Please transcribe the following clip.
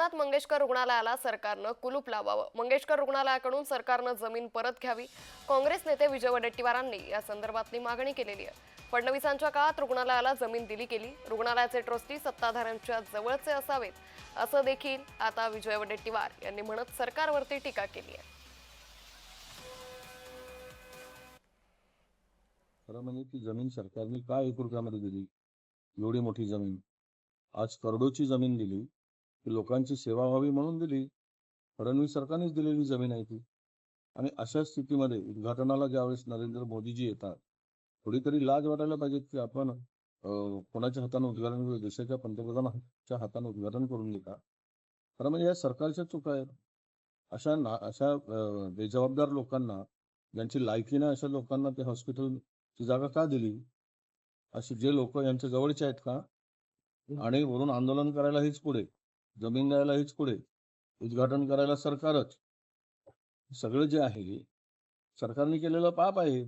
मैदानात मंगेशकर रुग्णालयाला सरकारनं कुलूप लावावं. मंगेशकर रुग्णालयाकडून सरकारनं जमीन परत घ्यावी. काँग्रेस नेते विजय वडेट्टीवारांनी या संदर्भातली मागणी केलेली आहे. फडणवीसांच्या काळात रुग्णालयाला जमीन दिली गेली. रुग्णालयाचे ट्रस्टी सत्ताधाऱ्यांच्या जवळचे असावेत असं देखील आता विजय वडेट्टीवार यांनी म्हणत सरकारवरती टीका केली आहे. खरं म्हणजे ती जमीन सरकारने का एक रुपयामध्ये दिली? एवढी मोठी जमीन. आज करोडोची जमीन दिली. लोकांची सेवा व्हावी म्हणून दिली फडणवीस सरकारनेच दिलेली जमीन आहे ती. आणि अशा स्थितीमध्ये उद्घाटनाला ज्यावेळेस नरेंद्र मोदीजी येतात थोडी तरी लाज वाटायला पाहिजे की आपण कोणाच्या हाताने उद्घाटन करू देशाच्या पंतप्रधानाच्या हाताने उद्घाटन करून घेता. खरं म्हणजे या सरकारच्या चुका आहेत. अशा ना अशा बेजबाबदार लोकांना ज्यांची लायकी नाही अशा लोकांना ते हॉस्पिटल ती जागा का दिली? असे जे लोक यांच्या जवळचे आहेत का? आणि वरून आंदोलन करायला हेच पुढे. जमीन द्यायला हेच पुढे उद्घाटन करायला सरकारच. सगळं जे आहे सरकारने केलेलं पाप आहे.